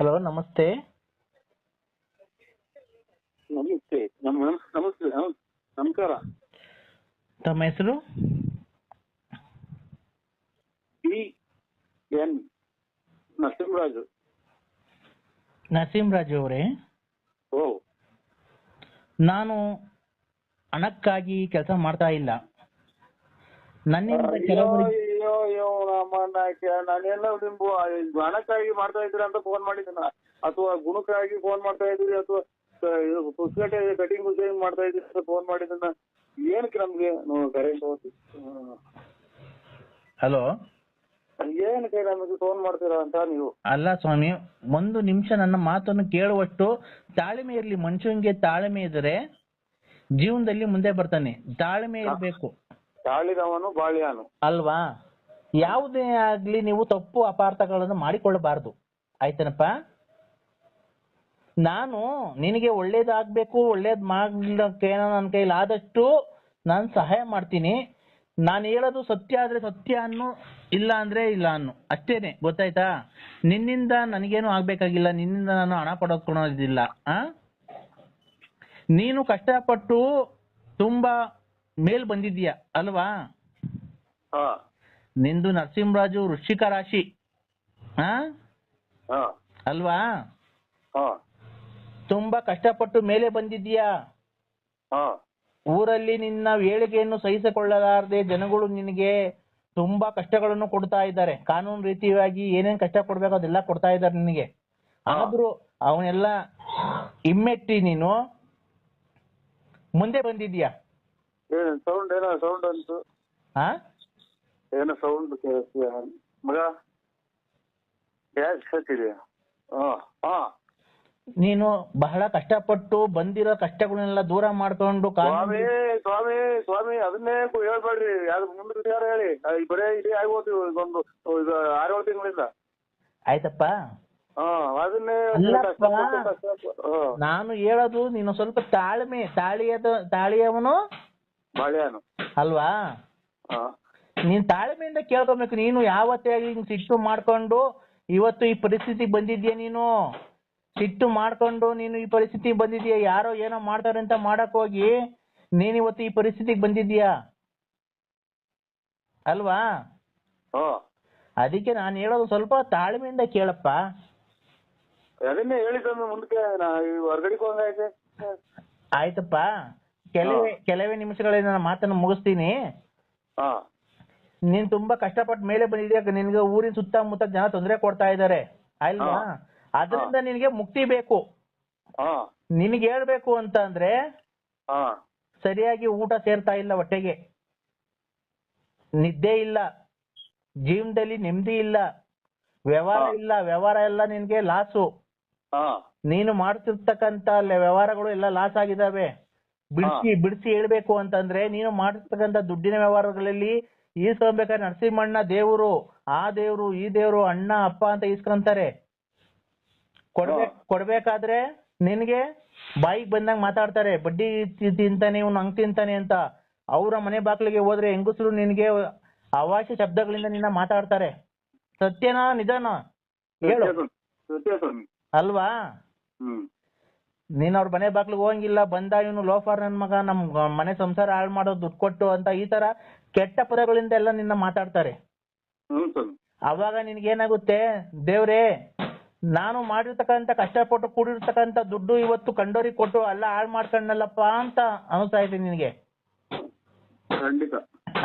Hello ನಮಸ್ತೆ. ನಮಸ್ತೆ. ನಮ್ ನಮ್- ನಮಸ್ತೆ ನಮಸ್ಕಾರ. ತಮ್ಮ ಹೆಸರು? P N Narasimharaju. ನರಸಿಂಹರಾಜು ಅವರೇ? ಓ. ನಾನು ಹಣಕ್ಕಾಗಿ ಕೆಲಸ ಮಾಡ್ತಾ ಇಲ್ಲ. ನನ್ನಿಂದ ಕೆಲವರಿಗೆ ಅಯ್ಯೋ ಅಯ್ಯೋ ನಾನೆಲ್ಲ ನಿಮ್ಗು ಹಣಕ್ಕಾಗಿ ಮಾಡ್ತಾ ಇದ್ರಿ ಅಂತ ಫೋನ್ ಮಾಡಿದ್ದೀನ. ಅಥವಾ ಗುಣಕ್ಕಾಗಿ ಫೋನ್ ಮಾಡ್ತಾ ಇದ್ರಿ ಅಥವಾ ಪುಸ್ತಕ ಕಟಿಂಗ್ ಡಿಸೈನ್ ಮಾಡ್ತಾ ಇದ್ರಿ ಅಂತ ಫೋನ್ ಮಾಡಿದ್ದನ್ನ ಏನಕ್ಕೆ ನಮ್ಗೆ ಕರೆಂಟ್ ಹೋಗಿ ಹಲೋ? ಏನಕ್ಕೆ ನಮಗೆ ಫೋನ್ ಮಾಡ್ತೀರಾ ಅಂತ ನೀವು? ಅಲ್ಲ ಸ್ವಾಮಿ ಒಂದು ನಿಮಿಷ ನನ್ನ ಮಾತನ್ನು ಕೇಳುವಷ್ಟು ತಾಳ್ಮೆ ಇರ್ಲಿ. ಮನುಷ್ಯನಿಗೆ ತಾಳ್ಮೆ ಇದ್ರೆ ಜೀವನದಲ್ಲಿ ಮುಂದೆ ಬರ್ತಾನೆ. ತಾಳ್ಮೆ ಇರಬೇಕು. ತಾಳಿದವನು ಬಾಳಿಯಾನು. ಅಲ್ವಾ? ಯಾವುದೇ ಆಗ್ಲಿ ನೀವು ತಪ್ಪು ಅಪಾರ್ಥಗಳನ್ನು ಮಾಡಿಕೊಳ್ಳಬಾರದು. ಆಯ್ತೇನಪ್ಪ? ನಾನು ನಿನಗೆ ಒಳ್ಳೇದಾಗಬೇಕು, ಒಳ್ಳೇದ್ ಮಾಡ್ಲಿಕ್ಕೆ ನನ್ನ ಕೈಲಿ ಆದಷ್ಟು ನಾನು ಸಹಾಯ ಮಾಡ್ತೀನಿ. ನಾನು ಹೇಳೋದು ಸತ್ಯ ಆದ್ರೆ ಸತ್ಯ ಅನ್ನು, ಇಲ್ಲ ಅಂದ್ರೆ ಇಲ್ಲ ಅನ್ನು. ಅಷ್ಟೇನೆ, ಗೊತ್ತಾಯ್ತಾ? ನಿನ್ನಿಂದ ನನಗೇನು ಆಗ್ಬೇಕಾಗಿಲ್ಲ, ನಿನ್ನಿಂದ ನಾನು ಹಣ ಪಡೆದುಕೊಳ್ಳೋದಿಲ್ಲ ಆ? ನೀನು ಕಷ್ಟಪಟ್ಟು ತುಂಬಾ ಮೇಲ್ ಬಂದಿದ್ದೀಯ, ಅಲ್ವಾ? ನಿಂದು ನರಸಿಂಹರಾಜು ವೃಶ್ಚಿಕ ರಾಶಿ. ಅಲ್ವಾ? ಹಾ. ತುಂಬಾ ಕಷ್ಟಪಟ್ಟು ಮೇಲೆ ಬಂದಿದ್ದೀಯಾ? ಊರಲ್ಲಿ ನಿನ್ನ ಏಳಿಗೆಯನ್ನು ಸಹಿಸಿಕೊಳ್ಳಲಾರದೆ ಜನಗಳು ನಿನಗೆ ತುಂಬಾ ಕಷ್ಟಗಳನ್ನು ಕೊಡ್ತಾ ಇದ್ದಾರೆ. ಕಾನೂನು ರೀತಿಯಾಗಿ ಏನೇನ್ ಕಷ್ಟ ಕೊಡ್ಬೇಕು ಅದೆಲ್ಲ ಕೊಡ್ತಾ ಇದ್ದಾರೆ ನಿನಗೆ. ಆದ್ರೂ ಅವನ್ನೆಲ್ಲ ಹಿಮ್ಮೆಟ್ಟಿ ನೀನು. ಮುಂದೆ ಬಂದಿದ್ಯಾ ಸೌಂಡ್ ಏನೋ ಸೌಂಡ್ ಅಂತ. ಏನೋ ಸೌಂಡ್ ಮಗ ಹಾ ನೀನು ಬಹಳ ಕಷ್ಟಪಟ್ಟು ಬಂದಿರೋ ಕಷ್ಟಗಳನ್ನೆಲ್ಲ ದೂರ ಮಾಡ್ಕೊಂಡು ಸ್ವಾಮಿ ಸ್ವಾಮಿ ಸ್ವಾಮಿ ಅದನ್ನೇ ಕು- ಹೇಳ್ಬೇಡ್ರಿ. ಯಾರು ಮುಂದೆ ಹೇಳಿ. ಆ, ಬರೇ ಇದೇ ಆಗೋದು ಒಂದು ಇದು ಆರೇಳು ತಿಂಗಳಿಂದ. ಆಯ್ತಪ್ಪ. ಹಾ ಅದನ್ನೇ ಅಲ್ಲಪ್ಪ. ಕಷ್ಟಪಟ್ಟು ಕಷ್ಟಪಟ್ಟು ಹಾ. ನಾನು ಹೇಳೋದು ನೀನು ಸ್ವಲ್ಪ ತಾಳ್ಮೆ ತಾಳಿಯದ ತಾಳಿಯವನು ಅಲ್ವಾ? ಹಾ. ನೀನ್ ತಾಳ್ಮೆಯಿಂದ ಕೇಳ್ಕೊಬೇಕು. ನೀನು ಯಾವತ್ತೇ ಆಗ್ಲಿ ಸಿಟ್ಟು ಮಾಡ್ಕೊಂಡು ಇವತ್ತು ಈ ಪರಿಸ್ಥಿತಿ ಬಂದಿದ್ಯಾ ನೀನು? ಸಿಟ್ಟು ಮಾಡ್ಕೊಂಡು ನೀನು ಈ ಪರಿಸ್ಥಿತಿ ಬಂದಿದ್ಯಾ? ಯಾರೋ ಏನೋ ಮಾಡ್ತಾರೆ ಅಂತ ಮಾಡಕ್ ಹೋಗಿ ನೀನ್ ಇವತ್ತು ಈ ಪರಿಸ್ಥಿತಿಗೆ ಬಂದಿದ್ಯಾ? ಅಲ್ವಾ? ಓ ಅದಕ್ಕೆ ನಾನು ಹೇಳೋದು ಸ್ವಲ್ಪ ತಾಳ್ಮೆಯಿಂದ ಕೇಳಪ್ಪ. ಅದನ್ನೇ ಹೇಳಿದ್ದನ್ನು ಮುಂದಕ್ಕೆ ನಾ ಈ ಹೊರ್ಗಡೆಗೆ ಹೋಗಂಗೈತೆ ಆಯ್ತಪ್ಪ. ಕೆಲವೇ ಕೆಲವೇ ನಿಮಿಷಗಳಲ್ಲಿ ನನ್ನ ಮಾತನ್ನು ಮುಗಿಸ್ತೀನಿ. ಹಾ. ನೀನ್ ತುಂಬಾ ಕಷ್ಟಪಟ್ಟು ಮೇಲೆ ಬಂದಿದ್ಯಾ? ನಿನ್ಗೆ ಊರಿನ ಸುತ್ತಮುತ್ತ ಜನ ತೊಂದರೆ ಕೊಡ್ತಾ ಇದ್ದಾರೆ ಅಲ್ವಾ. ಅದರಿಂದ ನಿನಗೆ ಮುಕ್ತಿ ಬೇಕು. ನಿನ್ಗೆ ಹೇಳ್ಬೇಕು ಅಂತ ಅಂದ್ರೆ ಸರಿಯಾಗಿ ಊಟ ಸೇರ್ತಾ ಇಲ್ಲ ಹೊಟ್ಟೆಗೆ. ನಿದ್ದೆ ಇಲ್ಲ. ಜೀವನದಲ್ಲಿ ನೆಮ್ಮದಿ ಇಲ್ಲ. ವ್ಯವಹಾರ ಇಲ್ಲ. ವ್ಯವಹಾರ ಎಲ್ಲ ನಿನ್ಗೆ ಲಾಸು. ನೀನು ಮಾಡ್ತಿರ್ತಕ್ಕಂತ ವ್ಯವಹಾರಗಳು ಎಲ್ಲ ಲಾಸ್ ಆಗಿದಾವೆ. ಬಿಡಿಸಿ ಬಿಡಿಸಿ ಹೇಳ್ಬೇಕು ಅಂತಂದ್ರೆ ನೀನು ಮಾಡ್ತಿರ್ತಕ್ಕಂತ ದುಡ್ಡಿನ ವ್ಯವಹಾರಗಳಲ್ಲಿ ಈಸ್ಕೊಬೇಕಾದ್ರೆ ನರಸಿಂಹಣ್ಣ ದೇವರು ಆ ದೇವ್ರು ಈ ದೇವ್ರು ಅಣ್ಣ ಅಪ್ಪ ಅಂತ ಈಸ್ಕೊಂತಾರೆ. ಕೊಡ್ಬೇಕ್ ಕೊಡ್ಬೇಕಾದ್ರೆ ನಿನ್ಗೆ ಬಾಯಿಗೆ ಬಂದಂಗ್ ಮಾತಾಡ್ತಾರೆ. ಬಡ್ಡಿ ತಿಂತಾನೆ ಇವ್ನು ಹಂಗ್ ತಿಂತಾನೆ ಅಂತ. ಅವರ ಮನೆ ಬಾಗಿಲಿಗೆ ಹೋದ್ರೆ ಹೆಂಗಸರು ನಿನ್ಗೆ ಅವಾಚ್ಯ ಶಬ್ದಗಳಿಂದ ನಿನ್ನ ಮಾತಾಡ್ತಾರೆ. ಸತ್ಯನಾ ನಿಜಾನ? ಹೇಳು. ಅಲ್ವಾ? ನೀನ್ ಅವ್ರ ಮನೆ ಬಾಗ್ಲಿಗೆ ಹೋಗಂಗಿಲ್ಲ ಬಂದ ಇವನು ಲೋಫರ್ ನನ್ ಮಗ ನಮ್ ಮನೆ ಸಂಸಾರ ಹಾಳು ಮಾಡೋ ದುಡ್ಡು ಕೊಟ್ಟು ಅಂತ ಈ ತರ ಕೆಟ್ಟ ಪದಗಳಿಂದ ಎಲ್ಲ ನಿನ್ನ ಮಾತಾಡ್ತಾರೆ. ಅವಾಗ ನಿನ್ಗೇನಾಗುತ್ತೆ ದೇವ್ರೇ ನಾನು ಮಾಡಿರ್ತಕ್ಕಂತ ಕಷ್ಟಪಟ್ಟು ಕೂಡಿರ್ತಕ್ಕಂತ ದುಡ್ಡು ಇವತ್ತು ಕಂಡೋರಿಗೆ ಕೊಟ್ಟು ಅಲ್ಲ ಹಾಳು ಮಾಡ್ಕೊಂಡಲ್ಲಪ್ಪ ಅಂತ ಅನಿಸ್ತಾ ಇದೆ ನಿನಗೆ.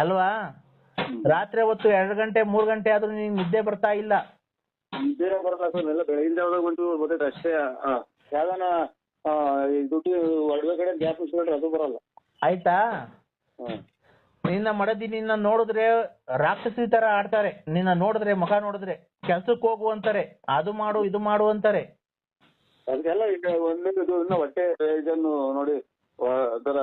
ಅಲ್ವಾ. ರಾತ್ರಿ ಹೊತ್ತು ಎರಡು ಗಂಟೆ ಮೂರ್ ಗಂಟೆ ಆದ್ರೂ ನಿನ್ ನಿದ್ದೆ ಬರ್ತಾ ಇಲ್ಲ. ನಿದ್ದೆ ಬರಲ್ಲ ಎಲ್ಲ ಬಂತು ಗೊತ್ತೈತೆ ಅಷ್ಟೇ ಯಾವ್ದಾನ ದುಡ್ಡು ಒಡವೆ ಕಡೆ ಗ್ಯಾಪ್ ಇಸ್ಕೊಂಡ್ರೆ ಅದು ಬರಲ್ಲ. ಆಯ್ತಾ? ಹ್ಮ್ ನಿನ್ನ ಮಡದಿ ನಿನ್ನ ನೋಡಿದ್ರೆ ರಾಕ್ಷಸಿ ತರ ಆಡ್ತಾರೆ. ನಿನ್ನ ನೋಡಿದ್ರೆ ಮುಖ ನೋಡಿದ್ರೆ ಕೆಲ್ಸಕ್ಕೆ ಹೋಗು ಅಂತಾರೆ. ಅದು ಮಾಡು ಇದು ಮಾಡು ಅಂತಾರೆ. ಅದಕ್ಕೆಲ್ಲ ಈಗ ಒಂದೇ ಇದು ಇನ್ನು ಹೊಟ್ಟೆ ಇದನ್ನು ನೋಡಿ ಅದರ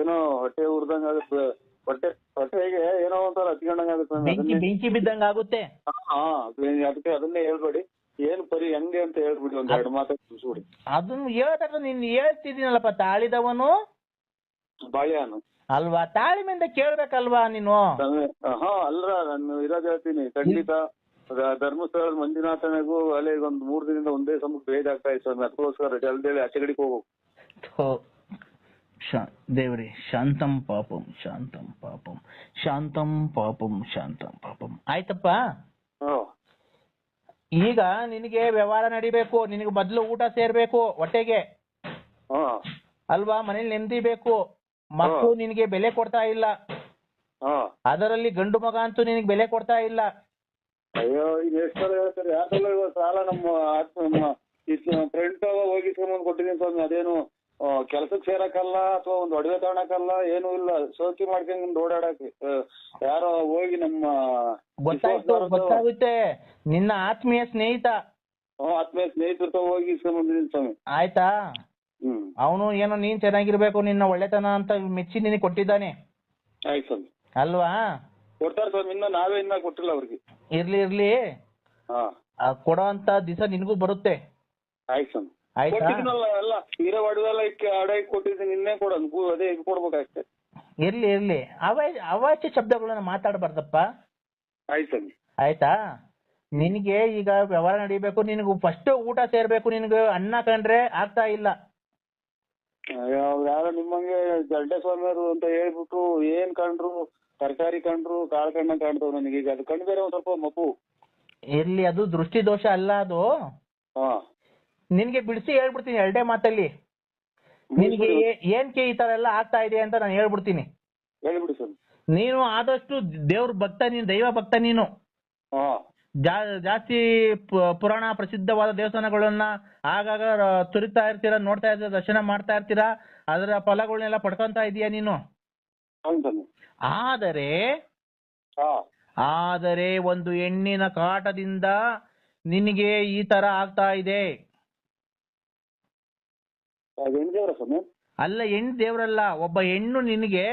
ಏನೋ ಹೊಟ್ಟೆ ಉರ್ದಂಗ ಆಗುತ್ತೆ. ಹೊಟ್ಟೆ ಹೊಟ್ಟೆಗೆ ಏನೋ ಒಂಥರ ಹತ್ಕೊಂಡಂಗ ಆಗುತ್ತೆ. ಬೆಂಕಿ ಬೆಂಕಿ ಬಿದ್ದಂಗ ಆಗುತ್ತೆ. ಹಾ ಅದಕ್ಕೆ ಅದನ್ನೇ ಹೇಳ್ಬೇಡಿ. ಏನ್ ಪರಿ ಹೆಂಗೆ ಅಂತ ಹೇಳ್ಬಿಡಿ ಒಂದ್ ಎರಡು ಮಾತು ಮುಗಿಸ್ಬಿಡಿ. ಅದನ್ನ ಹೇಳ್ದಾಗ ನೀನ್ ಹೇಳ್ತಿದ್ದೀನಲ್ಲಪ್ಪ ತಾಳಿದವನು? ಬಾಳೆಹಣ್ಣು ಅಲ್ವಾ? ತಾಳ್ಮೆಯಿಂದ ಕೇಳ್ಬೇಕಲ್ವಾ ನೀನು? ಹಾ ಅಲ್ರ ನಾನು ಇರೋದ್ ಹೇಳ್ತೀನಿ. ಖಂಡಿತ ಧರ್ಮಸ್ಥಳ ಧರ್ಮಸ್ಥಳದ ಮಂಜುನಾಥನಿಗೂ ಅಲ್ಲಿಗೆ ಒಂದ್ ಮೂರ್ ದಿನದಿಂದ ಒಂದೇ ಸಮ ಭೇದ ಆಗ್ತಾ ಇತ್ತು ಸ್ವಾಮಿ ಅದಕ್ಕೋಸ್ಕರ ಜಲ್ದಿ ಆಚೆ ಕಡೆಗೆ ಹೋಗ್ಬೇಕು ಥೋ. ಶಾ- ದೇವ್ರಿ ಶಾಂತಂ ಪಾಪಂ ಶಾಂತಂ ಪಾಪಂ ಶಾಂತಂ ಪಾಪಂ ಶಾಂತಂ ಪಾಪಂ. ಆಯ್ತಪ್ಪ? ಹ್ಮ್ ಈಗ ನಿನಗೆ ವ್ಯವಹಾರ ನಡಿಬೇಕು ನಿನಗೆ ಮೊದಲು ಊಟ ಸೇರ್ಬೇಕು ಹೊಟ್ಟೆಗೆ. ಹ್ಮ್ ಅಲ್ವಾ? ಮನೇಲಿ ನೆಮ್ಮದಿ ಬೇಕು. ಮಕ್ಕಳು ನಿನಗೆ ಬೆಲೆ ಕೊಡ್ತಾ ಇಲ್ಲ. ಹ್ಮ್ ಅದರಲ್ಲಿ ಗಂಡು ಮಗ ಅಂತೂ ನಿನಗೆ ಬೆಲೆ ಕೊಡ್ತಾ ಇಲ್ಲ. ಅಯ್ಯೋ ಈಗ ಎಷ್ಟು ಸಲ ಹೇಳ್ತಾರೆ? ಯಾಕಲ್ಲ ಇವತ್ತು ಸಾಲ ನಮ್ಮ ಆತ್- ನಮ್ಮ ಫ್ರೆಂಡ್ ಹೋಗಿಸ್ಕೊಂಬಂದು ಕೊಟ್ಟಿದ್ದೀನಿ ಸ್ವಾಮಿ ಅದೇನು ಕೆಲ್ಸಕ್ಕೆ ಸೇರಕ್ಕಲ್ಲ ಅಥವಾ ಒಂದು ಒಡವೆ ತಗೊಳಕಲ್ಲ ಏನು ಇಲ್ಲ. ಸೋಕಿ ಮಾಡ್ಕೊಂಡು ಓಡಾಡಕ್ಕೆ. ಯಾರೋ ಹೋಗಿ ನಮ್ಮ ಗೊತ್ತಾಯ್ತು ಗೊತ್ತಾಗುತ್ತೆ. ನಿನ್ನ ಆತ್ಮೀಯ ಸ್ನೇಹಿತ. ಆತ್ಮೀಯ ಸ್ನೇಹಿತರ ಹತ್ರ ಹೋಗಿ ಸ್ವಾಮಿ. ಆಯ್ತಾ? ಅವನು ಏನೋ ನೀನ್ ಚೆನ್ನಾಗಿರ್ಬೇಕು ನಿನ್ನ ಒಳ್ಳೆತನ ಅಂತ ಮೆಚ್ಚಿ ನಿನಗೆ ಕೊಟ್ಟಿದ್ದಾನೆ. ಆಯ್ತು ಸ್ವಾಮಿ. ಅಲ್ವಾ? ಕೊಡ್ತಾರೆ ಸ್ವಾಮಿ ಇನ್ನ ನಾವೇ ಇನ್ನ ಕೊಟ್ಟಿಲ್ಲ ಅವ್ರಿಗೆ. ಇರ್ಲಿ ಇರ್ಲಿ. ಕೊಡೋ ಅಂತ ದಿವಸ ನಿನಗೂ ಬರುತ್ತೆ. ಆಯ್ತು ಸ್ವಾಮಿ. ಆಯ್ತಾ? ಇರೋ ಒಡವೆಲ್ಲ ಇಕ್ಕೆ ಅಡ ಕೊಟ್ಟಿದ್ದೀನಿ ನಿನ್ನೆ ಕೊಡೋದು ಗು- ಅದೇ ಇದು ಕೊಡ್ಬೇಕಾಗ್ತದೆ ಇರ್ಲಿ ಇರ್ಲಿ. ಅವಾ ಅವಾಚ್ಯ ಶಬ್ದಗಳನ್ನ ಮಾತಾಡಬಾರ್ದಪ್ಪ. ಆಯ್ತು ಸ್ವಾಮಿ. ಆಯ್ತಾ? ನಿನಗೆ ಈಗ ವ್ಯವಹಾರ ನಡಿಬೇಕು ನಿನಗೆ ಫಸ್ಟ್ ಊಟ ಸೇರ್ಬೇಕು ನಿನಗೆ ಅನ್ನ ಕಂಡ್ರೆ ಆಗ್ತಾ ಇಲ್ಲ. ಯಾರೋ ನಿಮ್ಮಂಗೆ ಜಲ್ಡೆ ಸ್ವಾಮಿಯವರು ಅಂತ ಹೇಳ್ಬಿಟ್ಟು ಏನ್ ಕಂಡ್ರು? ತರಕಾರಿ ಕಂಡ್ರು ಕಾಳು ಕಣ್ಣ ಕಾಣ್ತಾವ್ ನನಗೆ. ಈಗ ಅದು ಕಂಡು ಬೇರೆ ಒಂದ್ ಸ್ವಲ್ಪ ಮಗು. ಇರ್ಲಿ ಅದು ದೃಷ್ಟಿ ದೋಷ ಅಲ್ಲ ಅದು. ಹಾ. ನಿನ್ಗೆ ಬಿಡಿಸಿ ಹೇಳ್ಬಿಡ್ತೀನಿ ಎರಡೇ ಮಾತಲ್ಲಿ. ನಿನಗೆ ಏನ್ಕೆ ಈ ತರ ಎಲ್ಲ ಆಗ್ತಾ ಇದೆ ಅಂತ ನಾನು ಹೇಳ್ಬಿಡ್ತೀನಿ. ಹೇಳ್ಬಿಡಿ ನೀನು ಆದಷ್ಟು ದೇವ್ರ ಭಕ್ತ ನೀನು ದೈವ ಭಕ್ತ ನೀನು. ಹಾ. ಜಾ- ಜಾಸ್ತಿ ಪು- ಪುರಾಣ ಪ್ರಸಿದ್ಧವಾದ ದೇವಸ್ಥಾನಗಳನ್ನ ಆಗಾಗ ರ- ತುರಿತಾ ಇರ್ತೀರಾ ನೋಡ್ತಾ ಇರ್ತೀರಾ ದರ್ಶನ ಮಾಡ್ತಾ ಇರ್ತೀರಾ ಅದರ ಫಲಗಳನ್ನೆಲ್ಲ ಪಡ್ಕೊಂತ ಇದೀಯ ನೀನು? ಹೌದು ಆದರೆ ಹಾ. ಆದರೆ ಒಂದು ಹೆಣ್ಣಿನ ಕಾಟದಿಂದ ನಿನಗೆ ಈ ತರ ಆಗ್ತಾ ಇದೆ. ಸ್ವಾಮಿ? ಅಲ್ಲ ಹೆಣ್ ದೇವ್ರಲ್ಲ ಒಬ್ಬ ಹೆಣ್ಣು ನಿನಗೆ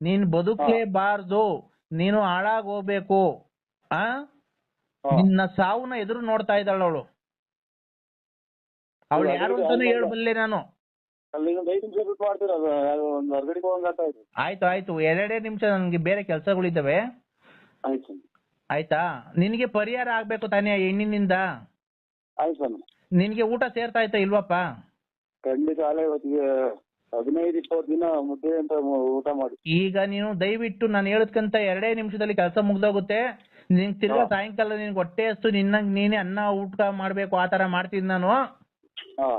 ನೀನ್ ಬದುಕಲೇಬಾರ್ದು ನೀನು ಹಾಳಾಗ್ ಹೋಗ್ಬೇಕು ಆ. ನಿನ್ನ ಸಾವನ್ನ ಎದುರು ನೋಡ್ತಾ ಇದ್ದಾಳ ಅವಳು. ಅವಳು ಯಾರು ಅಂತಾನು ಹೇಳಬಲ್ಲೆ ನಾನು. ಆಯ್ತು ಆಯ್ತು ಎರಡೇ ನಿಮಿಷ ನನ್ಗೆ ಬೇರೆ ಕೆಲಸಗಳಿದ್ದಾವೆ ಆಯ್ತು. ಆಯ್ತಾ? ನಿನಗೆ ಪರಿಹಾರ ಆಗ್ಬೇಕು ತಾನೇ ಹೆಣ್ಣಿನಿಂದ? ನಿನಗೆ ಊಟ ಸೇರ್ತಾ ಇಲ್ವಪ್ಪ? ಖಂಡಿತ ಅಲ್ಲೇ ಇವತ್ತಿಗೆ ಹದಿನೈದು ಇಪ್ಪತ್ತು ದಿನ ಮುದ್ದೆ ಅಂತ ಊಟ ಮಾಡಿ. ಈಗ ನೀನು ದಯವಿಟ್ಟು ನಾನು ಹೇಳದ್ಕಂತ ಎರಡೇ ನಿಮಿಷದಲ್ಲಿ ಕೆಲಸ ಮುಗ್ದೋಗುತ್ತೆ. ನಿನ್ ತಿರ್ಗಾ ಹಾ. ಸಾಯಂಕಾಲ ನಿನ್ಗೆ ಹೊಟ್ಟೆ ಹಸ್ತು ನಿನ್ನ ನೀನೇ ಅನ್ನ ಊಟ ಮಾಡ್ಬೇಕು ಆ ತರ ಮಾಡ್ತೀನಿ ನಾನು. ಹಾ.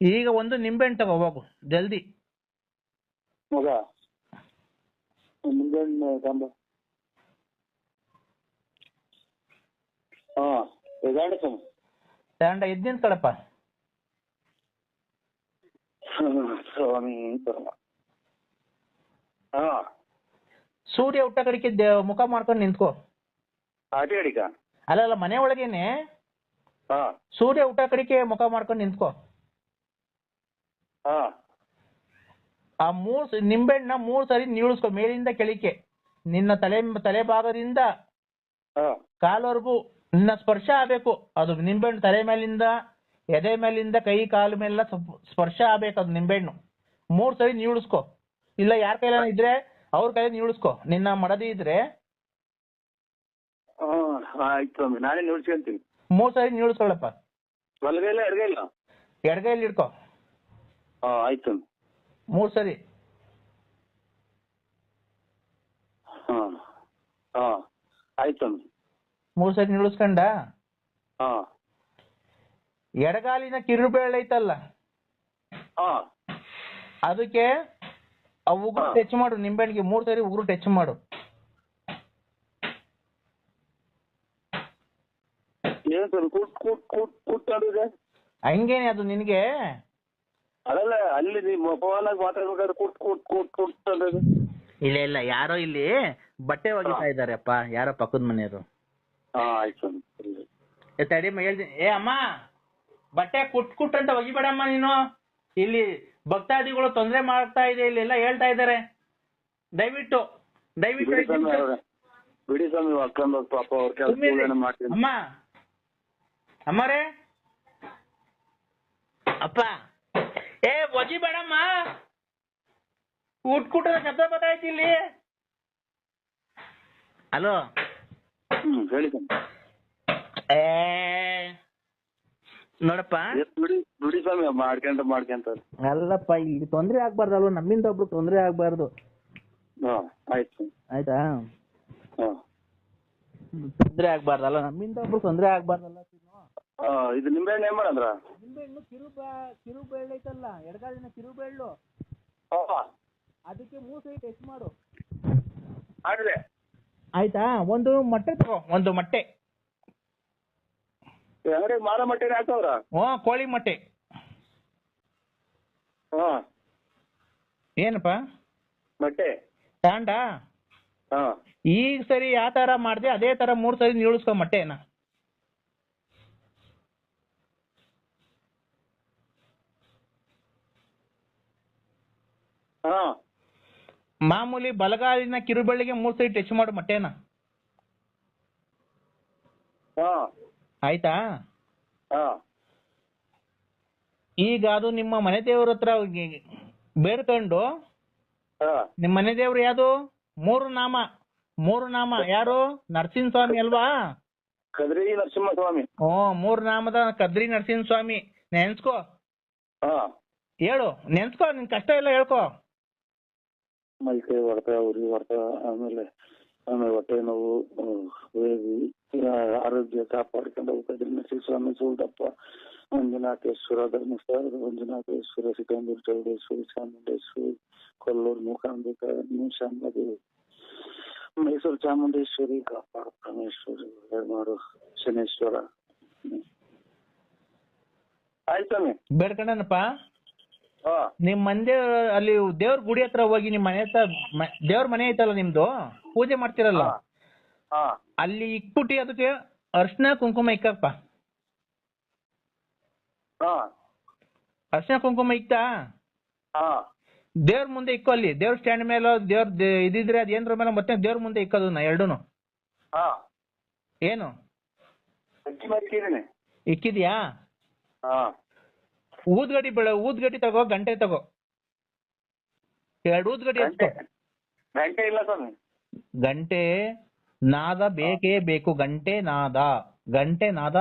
ಈಗ ಒಂದು ನಿಂಬೆಹಣ್ಣು ತಗೋ ಹೋಗು ಜಲ್ದಿ. ಮಗ ಮುಂಜಾನೆ ಕಂಬ ಹಾ ಸ್ವಾಮಿ ತಗೊಂಡ ನಿಂತ್ಕೊಳಪ್ಪ. ಹಾ. ಸೂರ್ಯ ಹುಟ್ಟ ಕಡೆಗೆ ದೆ- ಮುಖ ಮಾಡ್ಕೊಂಡು ನಿಂತ್ಕೋ. ಅಲ್ಲ ಅಲ್ಲ ಮನೆ ಒಳಗೇನೆ ಹಾ. ಸೂರ್ಯ ಹುಟ್ಟ ಕಡೆಗೆ ಮುಖ ಮಾಡ್ಕೊಂಡು ನಿಂತ್ಕೋ. ಹಾ. ಆ ಮೂರ್ ನಿಂಬೆಣ್ಣ ನಿಂಬೆಹಣ್ಣ ಮೂರ್ ಸರಿ ನೀಳಿಸ್ಕೊ ಮೇಲಿಂದ ಕೆಳಿಕೆ ನಿನ್ನ ತಲೆ ತಲೆ ಭಾಗದಿಂದ ಹಾ. ಕಾಲ್ವರೆಗೂ ನಿನ್ನ ಸ್ಪರ್ಶ ಆಗ್ಬೇಕು. ಅದು ನಿಂಬೆಹಣ್ಣು ತಲೆ ಮೇಲಿಂದ ಎದೆ ಮೇಲಿಂದ ಕೈ ಕಾಲು ಮೇಲೆಲ್ಲ ಸ್ವಲ್ಪ ಸ್ಪರ್ಶ ಆಗ್ಬೇಕು ಅದು ನಿಂಬೆಹಣ್ಣು ಮೂರ್ ಸರಿ ನೀಳಿಸ್ಕೊ ಇಲ್ಲ ಯಾರ ಕೈಲ ಇದ್ರೆ ಅವ್ರ ಕೈ ನೀಳಿಸ್ಕೊ ನಿನ್ನ ಮಡದಿ ಇದ್ರೆ ಆಯ್ತು ಸ್ವಾಮಿ. ನಾನೇ ನೋಡ್ಸ್ಕೊಂತೀನಿ ಮೂರ್ ಸರಿ ನೀಳಿಸ್ಕೊಳ್ಳಪ್ಪ ಬಲಗೈಲ ಎಡಗೈಲ ಎಡಗೈಲಿ ಇಡ್ಕೊ. ಆಯ್ತು ಸ್ವಾಮಿ. ಮೂರ್ ಸರಿ. ಹಾ ಹಾ ಆಯ್ತು ಸ್ವಾಮಿ. ಮೂರ್ ಸರಿ ನಿಲ್ಲಿಸ್ಕೊಂಡ ಹಾ. ಎಡಗಾಲಿನ ಕಿರುಬೇಳೆ ಐತಲ್ಲ? ಹಾ. ಅದಕ್ಕೆ ಆ ಉಗುರು ಟಚ್ ಮಾಡು ನಿಂಬೆಹಣ್ಣಿಗೆ ಮೂರ್ ಸರಿ ಉಗುರು ಟಚ್ ಮಾಡು. ಏನ್ ಸ್ವಾಮಿ ಕೂಟ್ ಕೂಟ್ ಕೂಟ್ ಕೂಟ್ ಅಂದ್ರೆ ಹಂಗೇನೆ ಅದು ನಿನಗೆ. ಅದಲ್ಲ ಅಲ್ಲಿ ನೀವು ಫೋನಾಗ ಮಾತಾಡ್ಬೇಕಾದ್ರೆ ಕೂಟ್ ಕೂಟ್ ಕೂಟ್ ಕೂಟ್ ಇಲ್ಲ ಇಲ್ಲ ಯಾರೋ ಇಲ್ಲಿ ಬಟ್ಟೆ ಒಗಿತಾ ಇದಾರೆಪ್ಪ ಯಾರೋ ಪಕ್ಕದ ಮನೆಯವರು. ಹಾ ಆಯ್ತು ಏ ತಡಿಯಮ್ಮ ಹೇಳ್ತೀನಿ. ಏ ಅಮ್ಮ! ಬಟ್ಟೆ ಕುಟ್ ಕುಟ್ ಅಂತ ಒಗಿಬೇಡಮ್ಮ ನೀನು. ಇಲ್ಲಿ ಭಕ್ತಾದಿಗಳು ತೊಂದರೆ ಮಾಡ್ತಾ ಇದೆ ಇಲ್ಲಿ ಎಲ್ಲ ಹೇಳ್ತಾ ಇದ್ದಾರೆ. ದಯವಿಟ್ಟು ದಯವಿಟ್ಟು ಬಿಡಿ ಸ್ವಾಮಿ ಅವ್ರೆ. ಬಿಡಿ ಸ್ವಾಮಿ ಪಾಪ ಅವ್ರ. ಕೆಲಸ ಮಾಡ್ತೀನಿ. ಅಮ್ಮ ಅಮ್ಮರೇ. ಅಪ್ಪ ಏ ಒಜಿ ಬೇಡಮ್ಮ ಊಟ ಕೂಟ ಶಬ್ದ ಬತ್ತಾಯ್ತು ಇಲ್ಲಿ. ಹಲೋ. ಹ್ಮ್ ಹೇಳಿ ಸ್ವಾಮಿ. ಏ ನೋಡಪ್ಪ. ದುಡಿ ದುಡಿ ಸ್ವಾಮಿ ಮಾಡ್ಕೊಂತ ಮಾಡ್ಕೊಂತ ಅಲ್ಲಪ್ಪ ಇಲ್ಲಿ ತೊಂದ್ರೆ ಆಗ್ಬಾರ್ದಲ್ವ? ನಮ್ಮಿಂದ ಒಬ್ರು ತೊಂದ್ರೆ ಆಗ್ಬಾರ್ದು. ಹಾ ಆಯ್ತು ಆಯ್ತಾ? ಹಾ. ತೊಂದ್ರೆ ಆಗ್ಬಾರ್ದಲ್ಲ ನಮ್ಮಿಂದ ಒಬ್ರು ತೊಂದ್ರೆ ಆಗ್ಬಾರ್ದಲ್ಲ ಆ, ಇದು ನಿಂಬೆಹಣ್ಣು ಏನ್ ಮಾಡಂದ್ರ? ನಿಂಬೆಹಣ್ಣು ಕಿರು ಕಿರು ಬೆಳ್ಳು ಐತಲ್ಲ ಎಡಗಾಲಿನ ಕಿರು ಬೆಳ್ಳು ಅದಕ್ಕೆ ಮೂಸೆ ಟೆಸ್ಟ್ ಮಾಡು. ಆಗ್ಲಿ ಆಯ್ತಾ? ಒಂದು ಮೊಟ್ಟೆ ತಗೋ ಒಂದು ಮೊಟ್ಟೆ. ಅಂಗಡಿ ಮಾರ ಮಟ್ಟಿನ ಹಾಕವ್ರ? ಹ್ಞೂ ಕೋಳಿ ಮೊಟ್ಟೆ. ಹಾ. ಏನಪ್ಪ? ಮೊಟ್ಟೆ. ತಾಂಡ ಹಾ. ಈಗ ಸರಿ ಯಾವ ತರ ಮಾಡ್ದೆ ಅದೇ ತರ ಮೂರ್ ಸರಿ ನೀಳಿಸ್ಕೊ ಮೊಟ್ಟೆನ. ಹಾ. ಮಾಮೂಲಿ ಬಲಗಾಲಿನ ಕಿರುಬಳ್ಳಿಗೆ ಮೂರ್ ಸರಿ ಟಚ್ ಮಾಡು ಮೊಟ್ಟೆನ. ಹಾ. ಆಯ್ತಾ? ಹಾ. ಈಗ ಅದು ನಿಮ್ಮ ಮನೆ ದೇವ್ರ ಹತ್ರ ಬೇಡ್ಕೊಂಡು ಹಾ. ನಿಮ್ಮ ಮನೆ ದೇವ್ರು ಯಾವ್ದು ಮೂರು ನಾಮ. ಮೂರು ನಾಮ. ಯಾರು? ನರಸಿಂಹ ಸ್ವಾಮಿ ಅಲ್ವಾ? ಕದ್ರಿ ನರಸಿಂಹಸ್ವಾಮಿ. ಹ್ಮ್ ಮೂರು ನಾಮದ ಕದ್ರಿ ನರಸಿಂಹ ಸ್ವಾಮಿ ನೆನ್ಸ್ಕೋ. ಹಾ. ಹೇಳು. ನೆನ್ಸ್ಕೋ. ನಿನ್ ಕಷ್ಟ ಎಲ್ಲ ಹೇಳ್ಕೋ. ಮೈ ಕೈ ಹೊಡ್ತ ಉರಿ ಹೊಡ್ತ ಆಮೇಲೆ ಆಮೇಲೆ ಹೊಟ್ಟೆ ನೋವು ವೇಗಿ ಆರೋಗ್ಯ ಕಾಪಾಡ್ಕೊಂಡು ಹೋಗ್ತಿದ್ರೆ ಶ್ರೀ ಸ್ವಾಮಿ ಸೂಲ್ದಪ್ಪ. ಮಂಜುನಾಥೇಶ್ವರ ಧರ್ಮಸ್ಥಳ ಮಂಜುನಾಥೇಶ್ವರ ಸಿಕಂದೂರು ಚೌಡೇಶ್ವರಿ ಚಾಮುಂಡೇಶ್ವರಿ ಕೊಲ್ಲೂರು ಮೂಕಾಂಬಿಕ ಶಾಮದೇವಿ ಮೈಸೂರು ಚಾಮುಂಡೇಶ್ವರಿ ಕಾಪಾಡು ಪರಮೇಶ್ವರಿ ಮಾಡು ಶನೇಶ್ವರ. ಬೇಡ್ಕೊಂಡನಪ್ಪ ಹಾ. ನಿಮ್ ಮಂದಿ ಅಲ್ಲಿ ದೇವ್ರ ಗುಡಿ ಹತ್ರ ಹೋಗಿ ನಿಮ್ ಮನೆ ಹತ್ರ ದೇವ್ರ ಮನೆ ಐತಲ್ಲ ನಿಮ್ದು? ಪೂಜೆ ಮಾಡ್ತಿರಲ್ಲ? ಅಲ್ಲಿ ಇಕ್ಬಿಟ್ಟು ಅದಕ್ಕೆ ಅರ್ಶನ ಕುಂಕುಮ ಇಕ್ಕಪ್ಪ. ಅರ್ಶನ ಕುಂಕುಮ ಇಕ್ತಾ? ದೇವ್ರ ಮುಂದೆ ಇಕ್ಕೋ ಅಲ್ಲಿ. ದೇವ್ರ ಸ್ಟ್ಯಾಂಡ್ ಮೇಲೆ ದೇವ್ರ ಇದಿದ್ರೆ ಅದ್ ಏನ್ರ ಮೇಲೆ ಮತ್ತೆ ದೇವ್ರ ಮುಂದೆ ಇಕ್ಕೋದನ್ನ ಎರಡೂನು. ಹಾ. ಏನು? ಇಕ್ಕಿದ್ಯಾ? ಊದ್ಗಡಿ ಬೆಳ ಊದ್ಗಡಿ ತಗೋ ಗಂಟೆ ತಗೋ. ಎರಡು ಊದ್ಗಡಿ ಗಂಟೆ ಇಲ್ಲ ಸ್ವಾಮಿ. ಗಂಟೆ ನಾದ ಬೇಕೇ ಬೇಕು ಗಂಟೆ ನಾದ. ಗಂಟೆ ನಾದ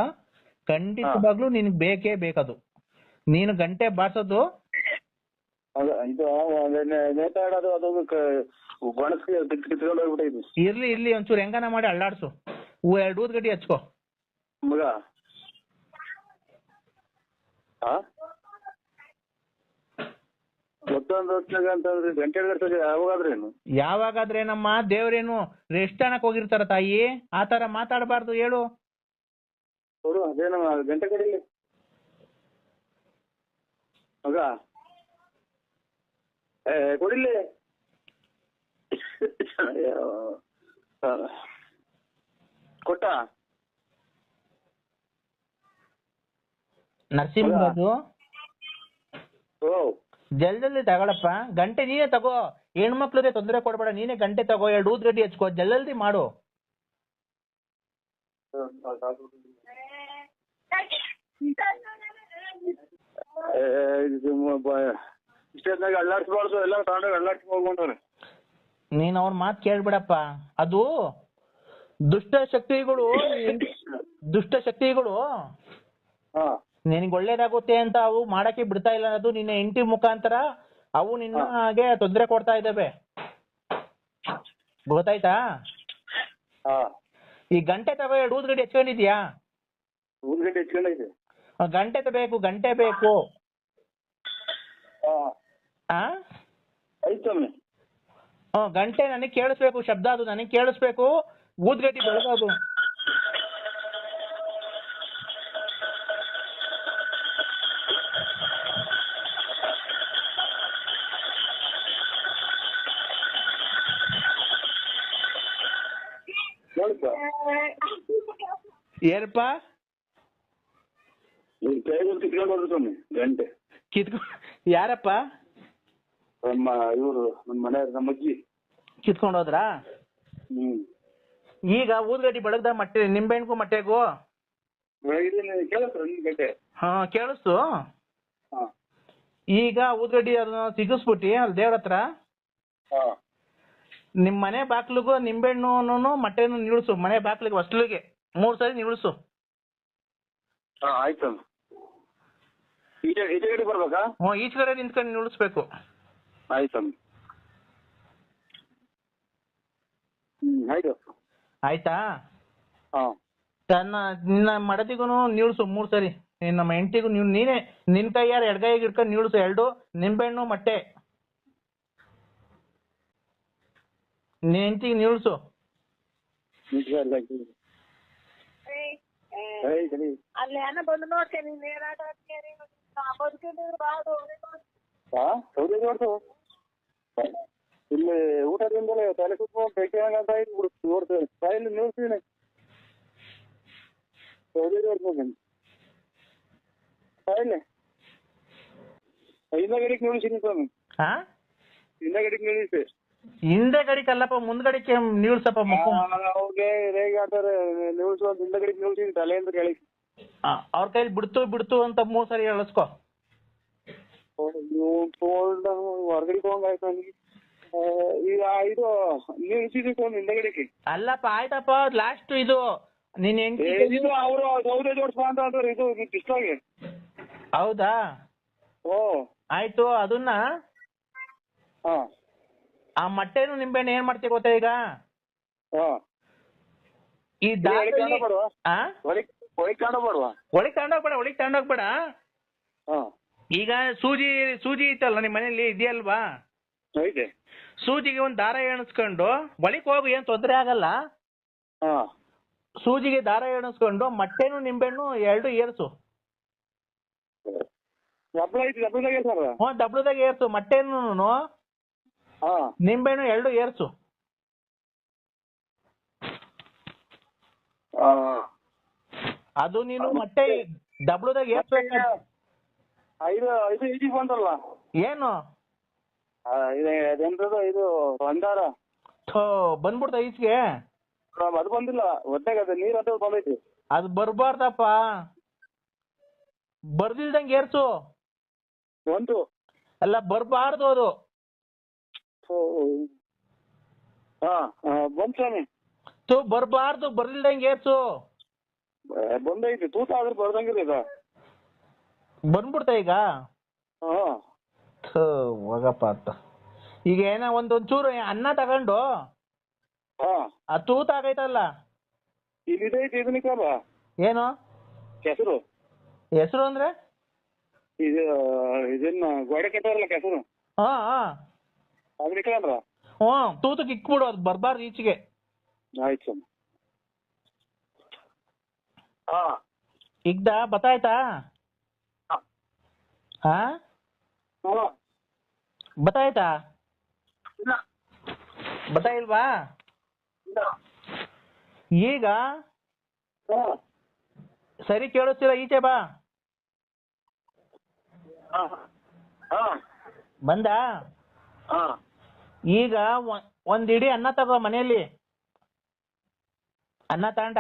ಖಂಡಿತವಾಗ್ಲೂ ನಿನ್ಗೆ ಬೇಕೇ ಬೇಕದು. ನೀನು ಗಂಟೆ ಬಾರ್ಸೋದು. ಇದು ನೇತಾಡೋದು ಅದು ಕಿತ್ಕೊಂಡು ಹೋಗ್ಬಿಟ್ಟಿದ್ವಿ ಇರ್ಲಿ ಇರ್ಲಿ ಒಂಚೂರು ಹೆಂಗನ ಮಾಡಿ ಅಳ್ಳಾಡ್ಸು ಹೂ ಎರಡು ಗಟ್ಟಿ ಹಚ್ಕೋ. ಮಗ. ಮತ್ತೊಂದು ಹೊತ್ತಿಗೆ ಅಂತಂದ್ರೆ ಗಂಟೆ ಗಂಟೆಗೆ ಯಾವಾಗಾದ್ರೇನು ಯಾವಾಗಾದ್ರೆ ನಮ್ಮ ದೇವ್ರೇನು ರೆಸ್ಟ್ ಅನ್ನಕ್ ಹೋಗಿರ್ತಾರ ತಾಯಿ? ಆ ತರ ಮಾತಾಡಬಾರ್ದು ಹೇಳು. ನೋಡು ಅದೇನಮ್ಮ ಗಂಟೆ ಕಡಿಲಿ ಮಗ. ಏ ಕೊಡಿಲಿ. ಕೊಟ್ಟ? ನರಸಿಂಹರಾಜು ಓ. ಜಲ್ದಿ ಜಲ್ದಿ ತಗೊಳಪ್ಪ. ಗಂಟೆ ನೀನೇ ತಗೋ. ಹೆಣ್ಮಕ್ಳಿಗೆ ತೊಂದರೆ ಕೊಡಬೇಡ. ನೀನೇ ಗಂಟೆ ತಗೋ. ಎರಡು ಊದ್ ರೆಡ್ಡಿ ಹಚ್ಕೋ. ಜಲ್ದಿ ಮಾಡು. ಅಳ್ಳಾಡ್ಸ್ಬಾರ್ದು ಎಲ್ಲ ನೀನ್ ಅವ್ರ ಮಾತ್ ಕೇಳ್ಬಿಡಪ್ಪ. ಅದು ದುಷ್ಟ ಶಕ್ತಿಗಳು ದುಷ್ಟ ಶಕ್ತಿಗಳು ನಿನಗೆ ಒಳ್ಳೇದಾಗುತ್ತೆ ಅಂತ ಅವು ಮಾಡಕ್ಕೆ ಬಿಡ್ತಾ ಇಲ್ಲ ಅದು ನಿನ್ನ ಹೆಂಡತಿ ಮುಖಾಂತರ ಅವು ನಿನ್ನಗೆ ತೊಂದರೆ ಕೊಡ್ತಾ ಇದ್ದಾವೆ. ಗೊತ್ತಾಯ್ತಾ? ಈ ಗಂಟೆ ತಗೋ ಎರಡು ಊದ್ಗಡ್ಡೆ ಹೆಚ್ಕೊಂಡಿದ್ಯಾ ಊದ್ಗಡ್ಡೆ ಹೆಚ್ಕೊಂಡೈತೆ ಗಂಟೆ ಬೇಕು ಗಂಟೆ ಬೇಕು. ಗಂಟೆ ನನಗೆ ಕೇಳಿಸ್ಬೇಕು ಶಬ್ದ ಅದು ನನಗೆ ಕೇಳಿಸ್ಬೇಕು. ಊದ್ಗಡ್ಡಿ ಬೆಳಗೋದು ಏನಪ್ಪ ಕಿತ್ಕೊಂಡು ಸ್ವಾಮಿ ಗಂಟೆ. ಕಿತ್ಕೊ ಯಾರಪ್ಪ? ನಮ್ಮ ಇವರು ನಮ್ಮ ಮನೆ ನಮ್ಮ ಅಜ್ಜಿ. ಕಿತ್ಕೊಂಡು ಹೋದ್ರಾ? ಹ್ಮ್. ಈಗ ಊದ್ಗಡ್ಡಿ ಬೆಳಗ್ದ ಮಟ್ಟೆ ನಿಂಬೆಹಣ್ಣಿಗೂ ಮಟ್ಟೆಗೂ? ಹಾ ಕೇಳಿಸ್ತು. ಹಾ. ಈಗ ಊದ್ಗಡ್ಡಿ ಅದನ್ನ ಸಿಗಿಸ್ಬಿಟ್ಟಿ ಅಲ್ಲಿ ದೇವ್ರ ಹತ್ರ? ಹಾ. ನಿಮ್ ಮನೆ ಬಾಕ್ಲಿಗೂ ನಿಂಬೆಹಣ್ಣು ಮಟ್ಟೆನು ನಿಲ್ಸು ಮನೆ ಬಾಕ್ಲಿಗೆ ಹೊಸ್ಲಿಗೆ ಮೂರ್ ಸರಿ ನಿಲ್ಸು ಹಾ ಆಯ್ತು. ಈಚೆ ಈಚೆ ಕಡೆ ಬರ್ಬೇಕಾ? ಹ್ಞೂ ಈಚೆ ಕಡೆ ನಿಂತ್ಕೊಂಡು ನಿಲ್ಲಿಸ್ಬೇಕು ಆಯ್ತು. ಹ್ಮ್ ಆಯ್ತು. ಆಯ್ತಾ? ಹಾ. ತನ್ನ ನಿನ್ನ ಮಡದಿಗೂ ನಿಲ್ಸು ಮೂರ್ ಸರಿ. ನಿನ್ನ ನಮ್ಮ ಹೆಂಡತಿಗೂ ನೀವು ನೀನೇ ನಿನ್ ಕೈಯಾರ ಎಡಗೈಗೆ ಇಡ್ಕೊಂಡು ನಿಲ್ಸು ಎರಡು ನಿಂಬೆಹಣ್ಣು ಮೊಟ್ಟೆ. ನಿನ್ ಹೆಂಡತಿಗೆ ನಿಲ್ಸು ಅಲ್ಲಿ ಏನ ಬಂದು ನೋಡ್ತೇನೆ ನೀನ್ ಏನಾಟ ಬದುಕಿದ್ರು ಬಾಡು ಹಾ ಸೌದೆ ನೋಡ್ತು ಇಲ್ಲಿ ಊಟದಿಂದಲೇ ತಲೆ ಸುತ್ತ ಬೆಂಕಿ ಹಂಗಂತ ಆಯ್ತು ನೋಡ್ತೇವೆ ತಾಯಿಲಿ ನಿಲ್ಸ್ತೀನಿ ಸೌದೆ ನೋಡ್ತೀನಿ ತಾಯಿಲೆ ಹಿಂದಗಡೆಗೆ ನಿಲ್ಸಿನಿ ಸ್ವಾಮಿ ಹಾ ಹಿಂದಗಡೆಗೆ ನಿಲ್ಲಿಸಿ ಹಿಂದೆ ಗಡಿಕಲ್ಲಪ್ಪ ಮುಂದ್ಗಡಿಕೆ ನಿಲ್ಸಪ್ಪ ಮುಖ. ಅವ್ರಿಗೆ ನಿಲ್ಸು ಅಂತ ನಿಲ್ಸಿನಿ ತಲೆಯಿಂದ ಕೆಳಗೆ ಅವ್ರ ಕೈಲಿ ಬಿಡ್ತು ಬಿಡ್ತು ಅಂತ ಮೂರ್ ಸರಿ ಹೇಳಸ್ಕೋ. ಹೊರಗಡೆ ನನಗೆ ಈಗ ಇದು ಹಿಂದಗಡೆಗೆ ಅಲ್ಲಪ್ಪ ಆಯ್ತಪ್ಪ ಲಾಸ್ಟ್ ಇದು. ನಿನ್ ಹೆಂಗ್ ಇದು ಅವರು ಸೌದೆ ಜೋಡಿಸ್ಬಾ ಅಂತ ಅಂತಾರೆ ಇದು ಹೌದಾ? ಓ. ಆಯ್ತು ಅದನ್ನ ಹಾ. ಆ ಮೊಟ್ಟೆನು ನಿಂಬೆಹಣ್ಣು ಏನ್ ಮಾಡ್ತೀವಿ ಗೊತ್ತಾ ಈಗ? ಹಾ. ಈ ಒಳಗೆ ದಾರಿ ಹೊಳಿ ಆ? ಒಳಗೆ ಒಳಗೆ ತಗೊಂಡೋಗ್ಬೇಡ್ವಾ? ಒಳಗ್ ತಗೊಂಡೋಗ್ಬೇಡ ಒಳಗ್ ತಗೊಂಡೋಗ್ಬೇಡ ಹಾ. ಈಗ ಸೂಜಿ ಸೂಜಿ ಇತ್ತಲ್ಲ ನಿಮ್ ಮನೇಲಿ ಇದೆಯಲ್ವಾ? ಐತೆ. ಸೂಜಿಗೆ ಒಂದ್ ದಾರ ಎಣಿಸ್ಕೊಂಡು ಒಳಗ್ ಹೋಗು ಏನ್ ತೊಂದ್ರೆ ಆಗಲ್ಲ. ಹಾ. ಸೂಜಿಗೆ ದಾರ ಎಣಿಸ್ಕೊಂಡು ಮೊಟ್ಟೆನು ನಿಂಬೆಹಣ್ಣು ಎರಡು ಏರ್ಸು. ಹ್ಮ್. ಐತಿ ಸರ್ ಹ್ಞೂ ಏರ್ಸು ಮೊಟ್ಟೆನು ಹಾ. ನಿಂಬೆಹಣ್ಣು ಎರಡು ಏರ್ಸು. ಆ, ಅದು ನೀನು ಮತ್ತೆ ಡಬ್ಳುದಾಗ ಏರ್ಸ್ಬೇಕು ಐದು ಐದು ಈಜಿ ಬಂತಲ್ಲ. ಏನು? ಆ, ಇದು ಭಂಡಾರ ಥೋ ಬಂದ್ಬಿಡ್ತ ಈಚೆಗೆ. ಅದು ಬಂದಿಲ್ಲ. ಒಟ್ಟಾಗ ಅದು ನೀರ್ ಅಂತ ಬಂದೈತಿ. ಅದು ಬರ್ಬಾರ್ದಪ್ಪ. ಬರ್ದಿಲ್ದಂಗೆ ಏರ್ಸು. ಒಂದು. ಅಲ್ಲ ಬರ್ಬಾರ್ದು ಅದು. ಓ, ಹಾ ಹಾ, ಬಂತ್ ಸ್ವಾಮಿ. ತು ಬರ್ಬಾರ್ದು ಬರ್ದಿಲ್ದಂಗೆ ಏರ್ಸು ಬಂದೈತಿ ತೂತ ಆದ್ರೆ ಬರ್ದಂಗಿಲ್ಲ ಈಗ. ಬಂದ್ಬಿಡ್ತ ಈಗ? ಥು, ಹೋಗಪ್ಪ ಅಂತ. ಈಗ ಏನೋ ಒಂದ್ ಒಂಚೂರು ಅನ್ನ ತಗೊಂಡು? ಹಾ. ಆ ತೂತ ಆಗೈತಲ್ಲ? ಇಲ್ಲಿ ಇದೈತಿ ಇದನ್ನ ಏನು? ಕೆಸರು. ಹೆಸರು ಅಂದ್ರೆ? ಇದು ಇದನ್ನ ಗೋಡೆ ಕಟ್ಟಾರಲ್ಲ ಕೆಸರು. ಹಾ ಹಾ. ಅದ್ರ ಇಟ್ಕೊಂಡ್ರ ಹ್ಞೂ ತೂತಕ್ಕೆ ಇಕ್ಬಿಡು ಅದು ಬರ್ಬಾರ್ದು ಈಚೆಗೆ. ಆಯ್ತು ಸ್ವಾಮಿ ಹಾ. ಇಗ್ದ ಬತ್ತಾಯ್ತಾ? ಹಾ. ಹಾ? ಬತ್ತಾಯ್ತಾ? ಇಲ್ಲ. ಬತ್ತಾಯಿಲ್ವಾ ಇಲ್ಲ. ಈಗ? ಹಾ. ಸರಿ ಕೇಳಿಸ್ತಿಲ್ಲ ಈಚೆ ಬಾ. ಹಾ. ಹಾ. ಬಂದ? ಹಾ. ಈಗ ಒಂದ್ ಇಡೀ ಅನ್ನ ತಗೋ ಮನೆಯಲ್ಲಿ. ಅನ್ನ ತಗೊಂಡ?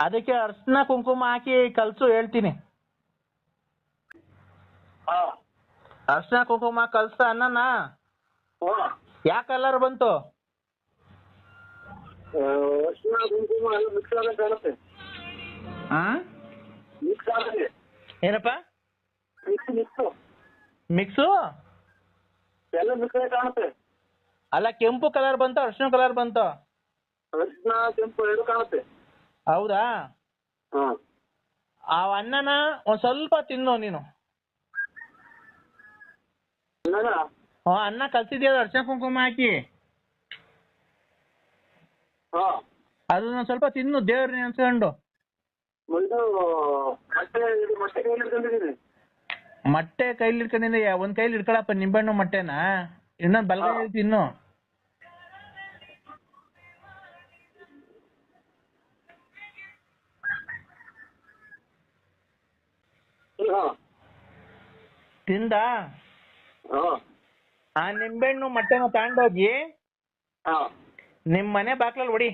ಅದಕ್ಕೆ ಅರ್ಶನ ಕುಂಕುಮ ಹಾಕಿ ಕಲ್ಸು ಹೇಳ್ತೀನಿ. ಅರ್ಶನ ಕುಂಕುಮ ಕಲ್ಸ ಅನ್ನನ? ಹಾ. ಯಾ ಕಲರ್ ಬಂತು? ಏನಪ್ಪ? ಮಿಕ್ಸ್ ಎಲ್ಲ ಮಿಕ್ಸ್ ಕಾಣುತ್ತೆ. ಅಲ್ಲ ಕೆಂಪು ಕಲರ್ ಬಂತು ಅರ್ಶಿನ ಕಲರ್ ಬಂತ? ಅರ್ಶಿನ ಕೆಂಪು ಎರಡು ಕಾಣುತ್ತೆ. ಹೌದಾ? ಹಾ. ಆ ಅನ್ನನ ಒಂದ್ ಸ್ವಲ್ಪ ತಿನ್ನು ನೀನು. ಇನ್ನಾಗ ಆ ಅನ್ನ ಕಲ್ಸಿದ್ಯಲ್ಲ ಅರ್ಶಿನ ಕುಂಕುಮ ಹಾಕಿ? ಹಾ. ಅದನ್ನ ಸ್ವಲ್ಪ ತಿನ್ನು ದೇವ್ರ ನೆನ್ಸ್ಕೊಂಡು ಇದು ಮೊಟ್ಟೆ ಇದು ಮೊಟ್ಟೆ ಮೊಟ್ಟೆ ಕೈಲಿ ಇಟ್ಕೊಂಡಿದ್ದೆ ಒಂದ್ ಕೈಲಿ ಹಿಡ್ಕೊಳಪ್ಪ ನಿಂಬೆಹಣ್ಣು ಮೊಟ್ಟೆನ. ಇನ್ನೊಂದ್ ಬಲಗೈ ಇನ್ನು. ಹಾ. ತಿಂದ? ಹಾ. ಆ ನಿಂಬೆಹಣ್ಣು ಮೊಟ್ಟೆನ ತಗೊಂಡೋಗಿ ಹಾ. ನಿಮ್ ಮನೆ ಬಾಕ್ಲಲ್ಲಿ ಹೊಡಿ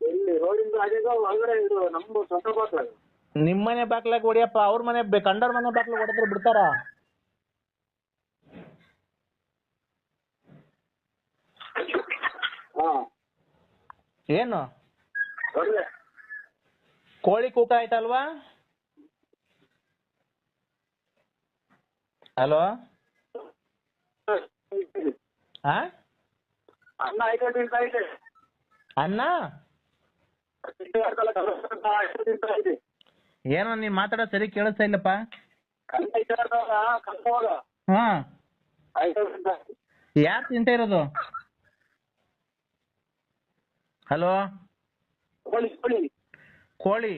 ಇಲ್ಲಿ ರೋಡಿಂದ ಒಳಗಡೆ ಇದು ನಮ್ಮ ಸ್ವಂತ ಬಾಕ್ಲ ನಿಮ್ ಮನೆ ಬಾಕ್ಲಾಗ ಹೊಡಿಯಪ್ಪ ಅವ್ರ ಮನೆ ಬೆ- ಕಂಡವ್ರ ಮನೆ ಬಾಕ್ಲಾಗ ಹೊಡೆದ್ರೆ ಬಿಡ್ತಾರ? ಹಾ. ಏನು? ಒಳ್ಳೆ ಕೋಳಿ ಕೂಕ ಆಯ್ತಲ್ವಾ? ಹಲೋ? ಆ? ಅನ್ನ ತಿಂತಾ ಇದೆ ತಿಂತಾ ಇದೆ ಏನೋ ನೀನ್ ಮಾತಾಡೋ ಸರಿ ಕೇಳಿಸ್ತಾ ಇಲ್ಲಪ್ಪ? ಹಾ. ತಿಂತಾ ಇದೆ. ಯಾರು ತಿಂತ ಇರೋದು? ಹಲೋ? ಕೋಳಿ.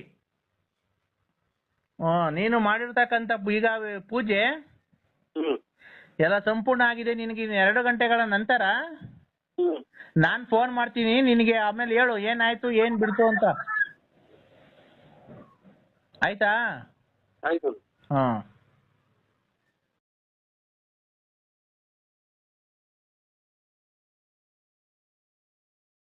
ನೀನು ಮಾಡಿರ್ತಕ್ಕಂಥ ಈಗ ಪೂಜೆ? ಎಲ್ಲ ಸಂಪೂರ್ಣ ಆಗಿದೆ ನಿನಗೆ ಇನ್ನು ಎರಡು ಗಂಟೆಗಳ ನಂತರ? ನಾನ್ ಫೋನ್ ಮಾಡ್ತೀನಿ ನಿನಗೆ ಆಮೇಲೆ ಹೇಳು ಏನಾಯ್ತು ಏನ್ ಬಿಡ್ತು ಅಂತ. ಆಯ್ತಾ? ಆಯ್ತು. ಹ್ಮ್